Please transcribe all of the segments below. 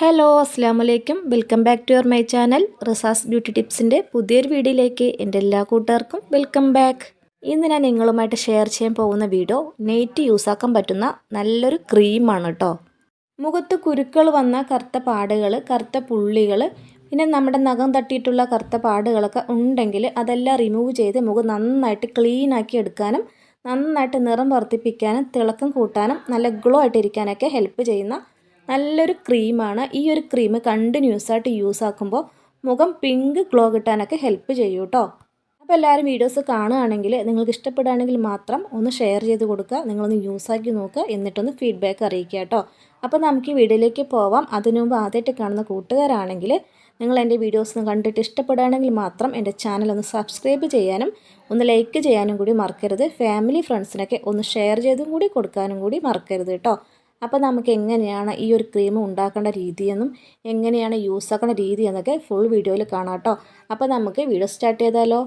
Hello അസ്സാം വലൈക്കും welcome back to your my channel Rizas beauty ടിപ്സിന്റെ പുതിയൊരു വീഡിയോയിലേക്ക് എന്റെ എല്ലാ കൂട്ടുകാർക്കും വെൽക്കം ബാക്ക് ഇന്ന് ഞാൻ നിങ്ങളുമായിട്ട് ഷെയർ ചെയ്യാൻ പോകുന്ന വീഡിയോ നെയ്റ്റ് യൂസാക്കാൻ പറ്റുന്ന നല്ലൊരു ക്രീമാണ് കേട്ടോ മുഖത്ത് കുരുക്കൾ വന്ന കറുത്ത പാടുകൾ കറുത്ത പുള്ളികൾ പിന്നെ നമ്മുടെ നഖം തട്ടിയിട്ടുള്ള കറുത്ത പാടുകളൊക്കെ ഉണ്ടെങ്കിൽ അതെല്ലാം റിമൂവ് ചെയ്ത് മുഖം നന്നായിട്ട് ക്ലീൻ ആക്കി എടുക്കാനും നന്നായിട്ട് നിറം വർദ്ധിപ്പിക്കാനും തിളക്കം കൂട്ടാനും നല്ല ഗ്ലോ ആയിട്ടിരിക്കാനൊക്കെ ഹെൽപ്പ് ചെയ്യുന്ന നല്ലൊരു ക്രീമാണ്. ഈ ഒരു ക്രീം കണ്ടിന്യൂസ് ആയിട്ട് യൂസ് ആക്കുമ്പോൾ മുഖം പിങ്ക് ഗ്ലോ കിട്ടാനൊക്കെ ഹെൽപ്പ് ചെയ്യും കേട്ടോ അപ്പോൾ എല്ലാവരും വീഡിയോസ് കാണുകയാണെങ്കിൽ നിങ്ങൾക്ക് ഇഷ്ടപ്പെടുകയാണെങ്കിൽ മാത്രം ഒന്ന് ഷെയർ ചെയ്ത് കൊടുക്കുക. നിങ്ങളൊന്ന് യൂസ് ആക്കി നോക്കുക. എന്നിട്ടൊന്ന് ഫീഡ്ബാക്ക് അറിയിക്കുക കേട്ടോ അപ്പോൾ നമുക്ക് ഈ വീഡിയോയിലേക്ക് പോവാം. അതിനു മുമ്പ് ആദ്യമായിട്ട് കാണുന്ന കൂട്ടുകാരാണെങ്കിൽ നിങ്ങൾ എന്റെ വീഡിയോസ് ഒന്ന് കണ്ടിട്ട് ഇഷ്ടപ്പെടുകയാണെങ്കിൽ മാത്രം എന്റെ ചാനൽ ഒന്ന് സബ്സ്ക്രൈബ് ചെയ്യാനും ഒന്ന് ലൈക്ക് ചെയ്യാനും കൂടി മറക്കരുത്. ഫാമിലി ഫ്രണ്ട്സിനൊക്കെ ഒന്ന് ഷെയർ ചെയ്തും കൂടി കൊടുക്കാനും കൂടി മറക്കരുത് കേട്ടോ അപ്പോൾ നമുക്ക് എങ്ങനെയാണ് ഈ ഒരു ക്രീം ഉണ്ടാക്കേണ്ട രീതിയെന്നും എങ്ങനെയാണ് യൂസ് ആക്കേണ്ട രീതി എന്നൊക്കെ ഫുൾ വീഡിയോയിൽ കാണാം കേട്ടോ അപ്പോൾ നമുക്ക് വീഡിയോ സ്റ്റാർട്ട് ചെയ്താലോ?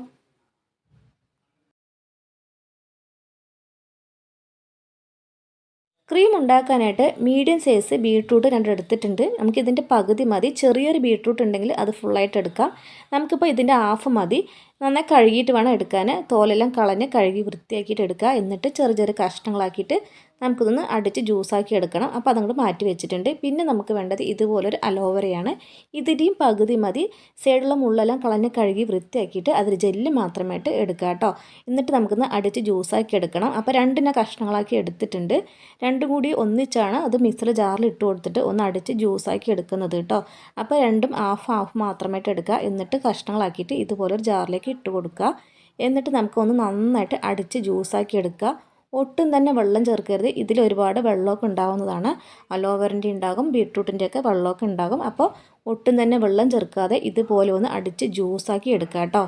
ക്രീം ഉണ്ടാക്കാനായിട്ട് മീഡിയം സൈസ് ബീട്രൂട്ട് രണ്ടെടുത്തിട്ടുണ്ട് നമുക്കിതിന്റെ പകുതി മതി. ചെറിയൊരു ബീട്രൂട്ട് ഉണ്ടെങ്കിൽ അത് ഫുള്ളായിട്ട് എടുക്കാം. നമുക്കിപ്പോൾ ഇതിന്റെ ഹാഫ് മതി. നന്നായി കഴുകിയിട്ട് വേണം എടുക്കാൻ. തോലെല്ലാം കളഞ്ഞ് കഴുകി വൃത്തിയാക്കിയിട്ട് എടുക്കുക. എന്നിട്ട് ചെറിയ ചെറിയ കഷ്ണങ്ങളാക്കിയിട്ട് നമുക്കിതൊന്ന് അടിച്ച് ജ്യൂസാക്കി എടുക്കണം. അപ്പോൾ അതങ്ങോട്ട് മാറ്റി വെച്ചിട്ടുണ്ട്. പിന്നെ നമുക്ക് വേണ്ടത് ഇതുപോലൊരു അലോവരയാണ് ഇതിന്റെയും പകുതി മതി. സൈഡിലുള്ള മുള്ളെല്ലാം കളഞ്ഞ് കഴുകി വൃത്തിയാക്കിയിട്ട് അതിൽ ജെല്ല് മാത്രമായിട്ട് എടുക്കുക കേട്ടോ. എന്നിട്ട് നമുക്കൊന്ന് അടിച്ച് ജ്യൂസാക്കി എടുക്കണം. അപ്പോൾ രണ്ടിനെ കഷ്ണങ്ങളാക്കി എടുത്തിട്ടുണ്ട്. രണ്ടും കൂടി ഒന്നിച്ചാണ് അത് മിക്സർ ജാറിൽ ഇട്ട് കൊടുത്തിട്ട് ഒന്ന് അടിച്ച് ജ്യൂസാക്കി എടുക്കുന്നത് കേട്ടോ. അപ്പോൾ രണ്ടും ഹാഫ് ഹാഫ് മാത്രമായിട്ട് എടുക്കുക. എന്നിട്ട് കഷ്ണങ്ങളാക്കിയിട്ട് ഇതുപോലൊരു ജാറിലേക്ക് ഇട്ട് കൊടുക്കുക. എന്നിട്ട് നമുക്കൊന്ന് നന്നായിട്ട് അടിച്ച് ജ്യൂസാക്കി എടുക്കുക. ഒട്ടും തന്നെ വെള്ളം ചേർക്കരുത്. ഇതിൽ ഒരുപാട് വെള്ളമൊക്കെ ഉണ്ടാകുന്നതാണ് അലോവറിന്റെ ഉണ്ടാകും ബീട്രൂട്ടിന്റെ ഒക്കെ വെള്ളമൊക്കെ ഉണ്ടാകും. അപ്പോൾ ഒട്ടും തന്നെ വെള്ളം ചേർക്കാതെ ഇതുപോലെ ഒന്ന് അടിച്ച് ജ്യൂസാക്കി എടുക്കുക കേട്ടോ.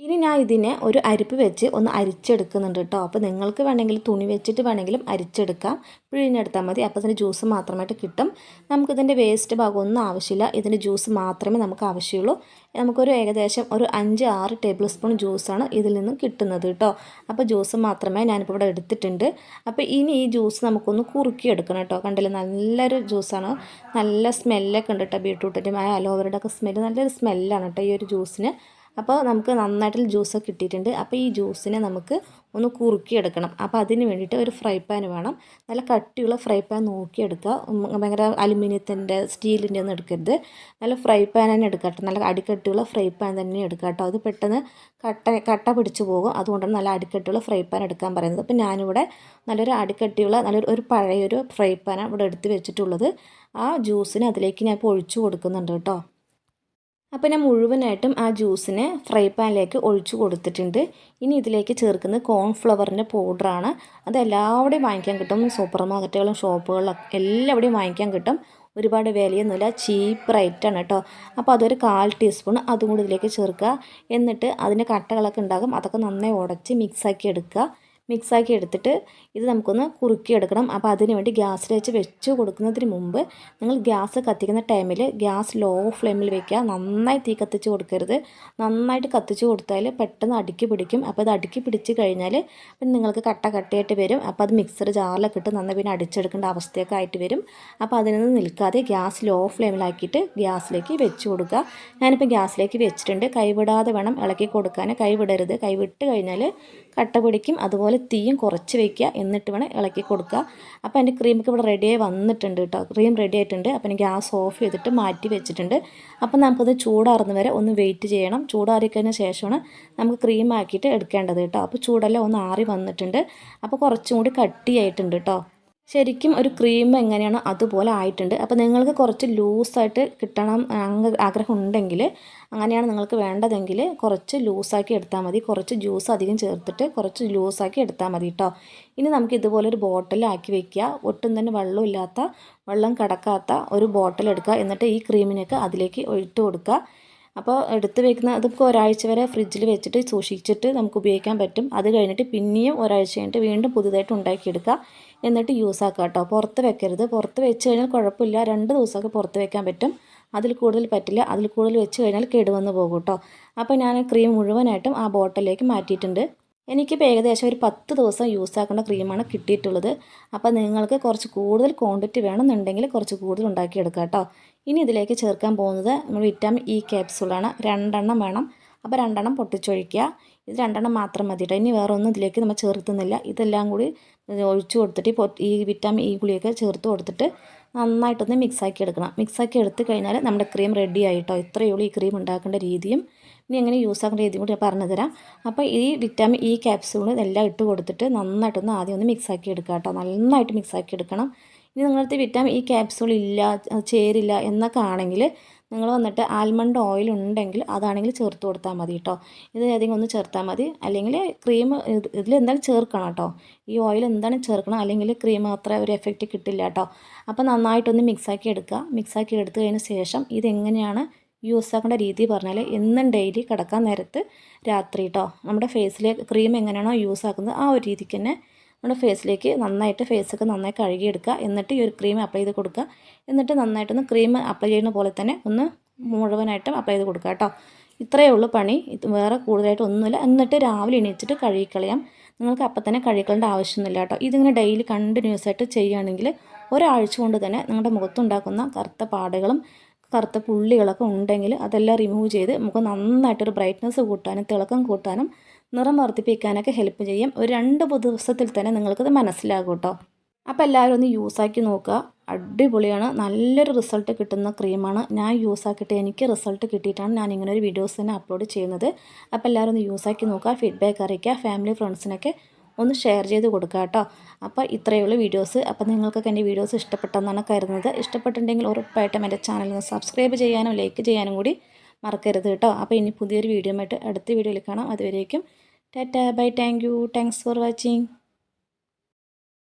ഇനി ഞാൻ ഇതിനെ ഒരു അരിപ്പ് വെച്ച് ഒന്ന് അരിച്ചെടുക്കുന്നുണ്ട് കേട്ടോ. അപ്പോൾ നിങ്ങൾക്ക് വേണമെങ്കിൽ തുണി വെച്ചിട്ട് വേണമെങ്കിലും അരിച്ചെടുക്കാം. പിഴിഞ്ഞെടുത്താൽ മതി. അപ്പോൾ അതിന്റെ ജ്യൂസ് മാത്രമായിട്ട് കിട്ടും. നമുക്കിതിന്റെ വേസ്റ്റ് ഭാഗം ഒന്നും ആവശ്യമില്ല. ഇതിന്റെ ജ്യൂസ് മാത്രമേ നമുക്ക് ആവശ്യമുള്ളൂ. നമുക്കൊരു ഏകദേശം ഒരു അഞ്ച് ആറ് ടേബിൾ സ്പൂൺ ജ്യൂസാണ് ഇതിൽ നിന്നും കിട്ടുന്നത് കേട്ടോ. അപ്പോൾ ജ്യൂസ് മാത്രമേ ഞാനിപ്പോൾ ഇവിടെ എടുത്തിട്ടുണ്ട്. അപ്പോൾ ഇനി ഈ ജ്യൂസ് നമുക്കൊന്ന് കുറുക്കിയെടുക്കണം കേട്ടോ. കണ്ടില്ല? നല്ലൊരു ജ്യൂസാണ് നല്ല സ്മെല്ലൊക്കെ ഉണ്ട് കേട്ടോ. ബീട്രൂട്ടിന്റെ ആ അലോവരുടെ ഒക്കെ സ്മെല്ല് നല്ലൊരു സ്മെല്ലാണ് കേട്ടോ ഈ ഒരു ജ്യൂസിന് അപ്പോൾ നമുക്ക് നന്നായിട്ട് ജ്യൂസൊക്കെ കിട്ടിയിട്ടുണ്ട്. അപ്പോൾ ഈ ജ്യൂസിനെ നമുക്ക് ഒന്ന് കുറുക്കിയെടുക്കണം. അപ്പോൾ അതിന് വേണ്ടിയിട്ട് ഒരു ഫ്രൈ പാൻ വേണം. നല്ല കട്ടിയുള്ള ഫ്രൈ പാൻ നോക്കിയെടുക്കുക. ഭയങ്കര അലുമിനിയത്തിന്റെ സ്റ്റീലിന്റെ ഒന്നും എടുക്കരുത്. നല്ല ഫ്രൈ പാൻ തന്നെ എടുക്കട്ടെ നല്ല അടിക്കട്ടിയുള്ള ഫ്രൈ പാൻ തന്നെ എടുക്കുക കേട്ടോ. അത് പെട്ടെന്ന് കട്ട കട്ട പിടിച്ചു പോകും. അതുകൊണ്ടാണ് നല്ല അടിക്കട്ടിയുള്ള ഫ്രൈ പാൻ എടുക്കാൻ പറയുന്നത്. അപ്പോൾ ഞാനിവിടെ നല്ലൊരു അടിക്കട്ടിയുള്ള നല്ലൊരു ഒരു പഴയൊരു ഫ്രൈ പാനാണ് ഇവിടെ എടുത്ത് വെച്ചിട്ടുള്ളത്. ആ ജ്യൂസിന് അതിലേക്ക് ഞാൻ ഇപ്പോൾ ഒഴിച്ചു കൊടുക്കുന്നുണ്ട് കേട്ടോ. അപ്പോൾ ഞാൻ മുഴുവനായിട്ടും ആ ജ്യൂസിനെ ഫ്രൈ പാനിലേക്ക് ഒഴിച്ചു കൊടുത്തിട്ടുണ്ട്. ഇനി ഇതിലേക്ക് ചേർക്കുന്നത് കോൺഫ്ലവറിന്റെ പൗഡറാണ്. അത് എല്ലാവിടെയും വാങ്ങിക്കാൻ കിട്ടും. സൂപ്പർ മാർക്കറ്റുകളും ഷോപ്പുകളിലും എല്ലാവിടെയും വാങ്ങിക്കാൻ കിട്ടും. ഒരുപാട് വിലയൊന്നുമില്ല. ചീപ്പ് റേറ്റാണ് കേട്ടോ. അപ്പോൾ അതൊരു കാൽ ടീസ്പൂൺ അതും കൂടി ഇതിലേക്ക് ചേർക്കുക. എന്നിട്ട് അതിന്റെ കട്ടകളൊക്കെ ഉണ്ടാകും. അതൊക്കെ നന്നായി ഉടച്ച് മിക്സാക്കി എടുക്കുക. മിക്സാക്കി എടുത്തിട്ട് ഇത് നമുക്കൊന്ന് കുറുക്കി എടുക്കണം അപ്പോൾ അതിന് വേണ്ടി ഗ്യാസിൽ വെച്ച് വെച്ച് കൊടുക്കുന്നതിന് മുമ്പ് നിങ്ങൾ ഗ്യാസ് കത്തിക്കുന്ന ടൈമിൽ ഗ്യാസ് ലോ ഫ്ലെയിമിൽ വെക്കുക. നന്നായി തീ കത്തിച്ച് കൊടുക്കരുത്. നന്നായിട്ട് കത്തിച്ച് കൊടുത്താൽ പെട്ടെന്ന് അടുക്കി പിടിക്കും. അപ്പോൾ അത് അടുക്കി പിടിച്ച് കഴിഞ്ഞാൽ പിന്നെ നിങ്ങൾക്ക് കട്ട കട്ടയായിട്ട് വരും. അപ്പോൾ അത് മിക്സർ ജാറിലൊക്കെ ഇട്ട് നന്നായി പിന്നെ അടിച്ചെടുക്കേണ്ട അവസ്ഥയൊക്കെ ആയിട്ട് വരും. അപ്പോൾ അതിൽ നിന്ന് നിൽക്കാതെ ഗ്യാസ് ലോ ഫ്ലെയിമിലാക്കിയിട്ട് ഗ്യാസിലേക്ക് വെച്ച് കൊടുക്കുക. ഞാനിപ്പോൾ ഗ്യാസിലേക്ക് വെച്ചിട്ടുണ്ട്. കൈവിടാതെ വേണം ഇളക്കി കൊടുക്കാൻ. കൈവിടരുത്. കൈവിട്ട് കഴിഞ്ഞാൽ കട്ട പിടിക്കും. അതുപോലെ തീയും കുറച്ച് വയ്ക്കുക എന്നിട്ട് വേണം ഇളക്കി കൊടുക്കുക. അപ്പോൾ എന്റെ ക്രീമൊക്കെ ഇവിടെ റെഡിയായി വന്നിട്ടുണ്ട് കേട്ടോ ക്രീം റെഡി ആയിട്ടുണ്ട്. അപ്പോൾ എനിക്ക് ഗ്യാസ് ഓഫ് ചെയ്തിട്ട് മാറ്റി വെച്ചിട്ടുണ്ട്. അപ്പോൾ നമുക്കത് ചൂടാറുന്ന വരെ ഒന്ന് വെയിറ്റ് ചെയ്യണം. ചൂടാറിക്കഴിഞ്ഞ ശേഷമാണ് നമുക്ക് ക്രീം ആക്കിയിട്ട് എടുക്കേണ്ടത് കേട്ടോ അപ്പോൾ ചൂടെല്ലാം ഒന്ന് ആറി വന്നിട്ടുണ്ട്. അപ്പോൾ കുറച്ചും കൂടി കട്ടിയായിട്ടുണ്ട് കേട്ടോ ശരിക്കും ഒരു ക്രീം എങ്ങനെയാണോ അതുപോലെ ആയിട്ടുണ്ട്. അപ്പോൾ നിങ്ങൾക്ക് കുറച്ച് ലൂസായിട്ട് കിട്ടണം ആഗ്രഹം ഉണ്ടെങ്കിൽ അങ്ങനെയാണ് നിങ്ങൾക്ക് വേണ്ടതെങ്കിൽ കുറച്ച് ലൂസാക്കി എടുത്താൽ മതി. കുറച്ച് ജ്യൂസ് അധികം ചേർത്തിട്ട് കുറച്ച് ലൂസാക്കി എടുത്താൽ മതി കേട്ടോ ഇനി നമുക്ക് ഇതുപോലെ ഇതുപോലൊരു ബോട്ടിലാക്കി വെക്കുക. ഒട്ടും തന്നെ വെള്ളമില്ലാത്ത വെള്ളം കടക്കാത്ത ഒരു ബോട്ടിൽ എടുക്കുക. എന്നിട്ട് ഈ ക്രീമിനൊക്കെ അതിലേക്ക് ഇട്ട് കൊടുക്കുക. അപ്പോൾ എടുത്ത് വെക്കുന്ന അതിപ്പോൾ ഒരാഴ്ച വരെ ഫ്രിഡ്ജിൽ വെച്ചിട്ട് സൂക്ഷിച്ചിട്ട് നമുക്ക് ഉപയോഗിക്കാൻ പറ്റും. അത് കഴിഞ്ഞിട്ട് പിന്നെയും ഒരാഴ്ച കഴിഞ്ഞിട്ട് വീണ്ടും പുതുതായിട്ട് ഉണ്ടാക്കിയെടുക്കുക. എന്നിട്ട് യൂസ് ആക്കുക കേട്ടോ. പുറത്ത് വെക്കരുത്. പുറത്ത് വെച്ച് കഴിഞ്ഞാൽ കുഴപ്പമില്ല. രണ്ട് ദിവസമൊക്കെ പുറത്ത് വെക്കാൻ പറ്റും. അതിൽ കൂടുതൽ പറ്റില്ല. അതിൽ കൂടുതൽ വെച്ച് കഴിഞ്ഞാൽ കേടുവന്ന് പോകും കേട്ടോ. അപ്പോൾ ഞാൻ ക്രീം മുഴുവനായിട്ടും ആ ബോട്ടിലേക്ക് മാറ്റിയിട്ടുണ്ട്. എനിക്കിപ്പോൾ ഏകദേശം ഒരു പത്ത് ദിവസം യൂസ് ആക്കേണ്ട ക്രീമാണ് കിട്ടിയിട്ടുള്ളത്. അപ്പോൾ നിങ്ങൾക്ക് കുറച്ച് കൂടുതൽ ക്വാണ്ടിറ്റി വേണമെന്നുണ്ടെങ്കിൽ കുറച്ച് കൂടുതൽ ഉണ്ടാക്കിയെടുക്കാം കേട്ടോ. ഇനി ഇതിലേക്ക് ചേർക്കാൻ പോകുന്നത് നമ്മൾ വിറ്റാമിൻ ഇ ക്യാപ്സൂളാണ് രണ്ടെണ്ണം വേണം. അപ്പോൾ രണ്ടെണ്ണം പൊട്ടിച്ചൊഴിക്കുക. ഇത് രണ്ടെണ്ണം മാത്രം മതി കേട്ടോ. ഇനി വേറെ ഒന്നും ഇതിലേക്ക് നമ്മൾ ചേർത്തുന്നില്ല. ഇതെല്ലാം കൂടി ഒഴിച്ചു കൊടുത്തിട്ട് ഈ വിറ്റാമിൻ ഇ ഗുളിയൊക്കെ ചേർത്ത് കൊടുത്തിട്ട് നന്നായിട്ടൊന്ന് മിക്സാക്കി എടുക്കണം. മിക്സാക്കി എടുത്തു കഴിഞ്ഞാൽ നമ്മുടെ ക്രീം റെഡി ആയിട്ടോ ഇത്രയേ ഉള്ളൂ ഈ ക്രീം ഉണ്ടാക്കേണ്ട രീതിയും. ഇനി എങ്ങനെ യൂസ് ആക്കേണ്ട രീതിയും കൂടി ഞാൻ പറഞ്ഞു തരാം അപ്പോൾ ഈ വിറ്റാമിൻ ഇ ക്യാപ്സൂൾ ഇതെല്ലാം ഇട്ട് കൊടുത്തിട്ട് നന്നായിട്ടൊന്ന് ആദ്യം ഒന്ന് മിക്സാക്കി എടുക്കുക കേട്ടോ നന്നായിട്ട് മിക്സ് ആക്കി എടുക്കണം. ഇനി നിങ്ങളടുത്ത് വിറ്റാമിൻ ഇ ക്യാപ്സൂൾ ഇല്ല ചേരില്ല എന്നൊക്കെ ആണെങ്കിൽ നിങ്ങൾ വന്നിട്ട് ആൽമണ്ട് ഓയിൽ ഉണ്ടെങ്കിൽ അതാണെങ്കിൽ ചേർത്ത് കൊടുത്താൽ മതി കേട്ടോ ഇത് ഏതെങ്കിലും ഒന്ന് ചേർത്താൽ മതി. അല്ലെങ്കിൽ ക്രീം ഇതിൽ എന്തായാലും ചേർക്കണം കേട്ടോ ഈ ഓയിൽ എന്താണ് ചേർക്കണം? അല്ലെങ്കിൽ ക്രീം അത്ര ഒരു എഫക്റ്റ് കിട്ടില്ല കേട്ടോ അപ്പോൾ നന്നായിട്ടൊന്ന് മിക്സാക്കി എടുക്കുക മിക്സാക്കി എടുത്തു കഴിഞ്ഞ ശേഷം ഇതെങ്ങനെയാണ് യൂസ് ആക്കേണ്ട രീതി പറഞ്ഞാൽ എന്നും ഡെയിലി കിടക്കാൻ നേരത്ത് രാത്രി കേട്ടോ നമ്മുടെ ഫേസിലേക്ക് ക്രീം എങ്ങനെയാണോ യൂസ് ആക്കുന്നത് ആ ഒരു രീതിക്ക് തന്നെ നമ്മുടെ ഫേസിലേക്ക് നന്നായിട്ട് ഫേസൊക്കെ നന്നായി കഴുകിയെടുക്കുക. എന്നിട്ട് ഈ ഒരു ക്രീം അപ്ലൈ ചെയ്ത് കൊടുക്കുക. എന്നിട്ട് നന്നായിട്ടൊന്ന് ക്രീം അപ്ലൈ ചെയ്യുന്ന പോലെ തന്നെ ഒന്ന് മുഴുവനായിട്ടും അപ്ലൈ ചെയ്ത് കൊടുക്കുക കേട്ടോ ഇത്രയേ ഉള്ളൂ പണി. വേറെ കൂടുതലായിട്ട് ഒന്നുമില്ല. എന്നിട്ട് രാവിലെ എണീച്ചിട്ട് കഴുകിക്കളയാം. നിങ്ങൾക്ക് അപ്പം തന്നെ കഴുകിക്കളേണ്ട ആവശ്യമൊന്നുമില്ല കേട്ടോ ഇതിങ്ങനെ ഡെയിലി കണ്ടിന്യൂസ് ആയിട്ട് ചെയ്യുകയാണെങ്കിൽ ഒരാഴ്ച കൊണ്ട് തന്നെ നിങ്ങളുടെ മുഖത്തുണ്ടാക്കുന്ന കറുത്ത പാടുകളും കറുത്ത പുള്ളികളൊക്കെ ഉണ്ടെങ്കിൽ അതെല്ലാം റിമൂവ് ചെയ്ത് നമുക്ക് നന്നായിട്ടൊരു ബ്രൈറ്റ്നസ് കൂട്ടാനും തിളക്കം കൂട്ടാനും നിറം വർദ്ധിപ്പിക്കാനൊക്കെ ഹെൽപ്പ് ചെയ്യും. ഒരു രണ്ട് ദിവസത്തിൽ തന്നെ നിങ്ങൾക്കത് മനസ്സിലാകും കേട്ടോ അപ്പോൾ എല്ലാവരും ഒന്ന് യൂസാക്കി നോക്കുക. അടിപൊളിയാണ്. നല്ലൊരു റിസൾട്ട് കിട്ടുന്ന ക്രീമാണ് ഞാൻ യൂസാക്കിയിട്ട് എനിക്ക് റിസൾട്ട് കിട്ടിയിട്ടാണ് ഞാൻ ഇങ്ങനെ ഒരു വീഡിയോസ് തന്നെ അപ്ലോഡ് ചെയ്യുന്നത്. അപ്പോൾ എല്ലാവരും ഒന്ന് യൂസാക്കി നോക്കുക. ഫീഡ്ബാക്ക് അറിയിക്കുക. ഫാമിലി ഫ്രണ്ട്സിനൊക്കെ ഒന്ന് ഷെയർ ചെയ്ത് കൊടുക്കുക കേട്ടോ. അപ്പോൾ ഉള്ളൂ വീഡിയോസ് അപ്പോൾ നിങ്ങൾക്കൊക്കെ എന്റെ വീഡിയോസ് ഇഷ്ടപ്പെട്ടെന്നാണ് കരുതുന്നത്. ഇഷ്ടപ്പെട്ടിട്ടുണ്ടെങ്കിൽ ഉറപ്പായിട്ടും എന്റെ ചാനൽ ഒന്ന് സബ്സ്ക്രൈബ് ചെയ്യാനും ലൈക്ക് ചെയ്യാനും കൂടി മറക്കരുത് കേട്ടോ. അപ്പോൾ ഇനി പുതിയൊരു വീഡിയോ ആയിട്ട് അടുത്ത വീഡിയോയിൽ കാണാം. അതുവരേക്കും tata bye thank you thanks for watching